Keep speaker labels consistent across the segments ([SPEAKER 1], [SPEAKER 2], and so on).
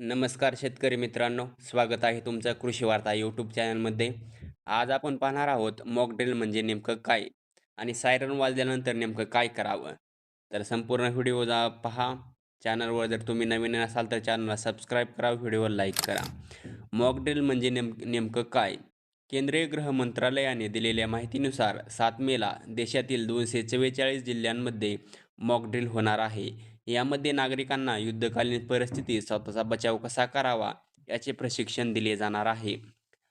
[SPEAKER 1] नमस्कार शेतकरी मित्रांनो स्वागत आहे तुमचं कृषी वार्ता यूट्यूब चॅनलमध्ये आज आपण पाहणार आहोत मॉक ड्रिल म्हणजे नेमकं काय आणि सायरन वाजल्यानंतर नेमकं काय करावं. तर संपूर्ण व्हिडिओ जा पहा. चॅनलवर जर तुम्ही नवीन असाल तर चॅनलला सबस्क्राईब करा व्हिडिओवर लाईक करा. मॉक ड्रिल म्हणजे नेम नेमकं काय? केंद्रीय गृह मंत्रालयाने दिलेल्या माहितीनुसार सात मेला देशातील दोनशे चव्वेचाळीस जिल्ह्यांमध्ये मॉक ड्रिल होणार आहे. यामध्ये नागरिकांना युद्धकालीन परिस्थितीत स्वतःचा बचाव कसा करावा याचे प्रशिक्षण दिले जाणार आहे.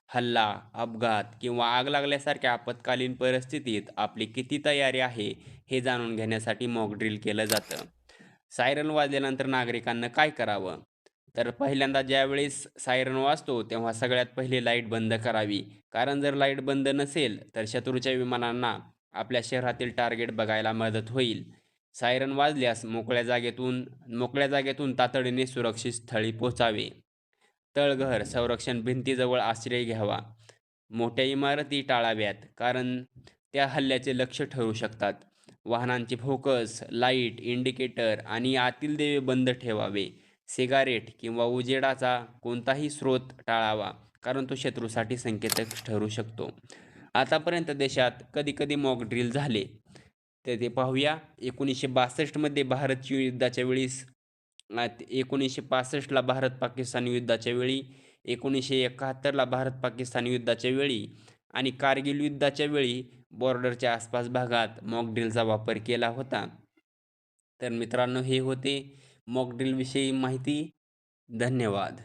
[SPEAKER 1] हल्ला अपघात किंवा आग लागल्यासारख्या आपत्कालीन परिस्थितीत आपली किती तयारी आहे हे जाणून घेण्यासाठी मॉक ड्रिल केलं जातं. सायरन वाजल्यानंतर नागरिकांना काय करावं? तर पहिल्यांदा ज्यावेळेस सायरन वाजतो तेव्हा सगळ्यात पहिले लाइट बंद करावी. कारण जर लाइट बंद नसेल तर शत्रूच्या विमानांना आपल्या शहरातील टार्गेट बघायला मदत होईल. सायरन वाजल्यास मोकळ्या जागेतून मोकळ्या जागेतून तातडीने सुरक्षित स्थळी पोचावे तळघर संरक्षण भिंतीजवळ आश्रय घ्यावा. मोठ्या इमारती टाळाव्यात कारण त्या हल्ल्याचे लक्ष ठरू शकतात. वाहनांचे फोकस लाइट इंडिकेटर आणि आतील देवे बंद ठेवावे. सिगारेट किंवा उजेडाचा कोणताही स्रोत टाळावा कारण तो शत्रूसाठी संकेतक ठरू शकतो. आतापर्यंत देशात कधीकधी मॉक ड्रिल झाले. तर ते पाहूया. एकोणीसशे बासष्टमध्ये भारत चीन युद्धाच्या वेळीस एकोणीसशे पासष्टला भारत पाकिस्तान युद्धाच्या वेळी एकोणीसशे एकाहत्तरला भारत पाकिस्तान युद्धाच्या वेळी आणि कारगिल युद्धाच्या वेळी बॉर्डरच्या आसपास भागात मॉकड्रिलचा वापर केला होता. तर मित्रांनो हे होते मॉकड्रिलविषयी माहिती. धन्यवाद.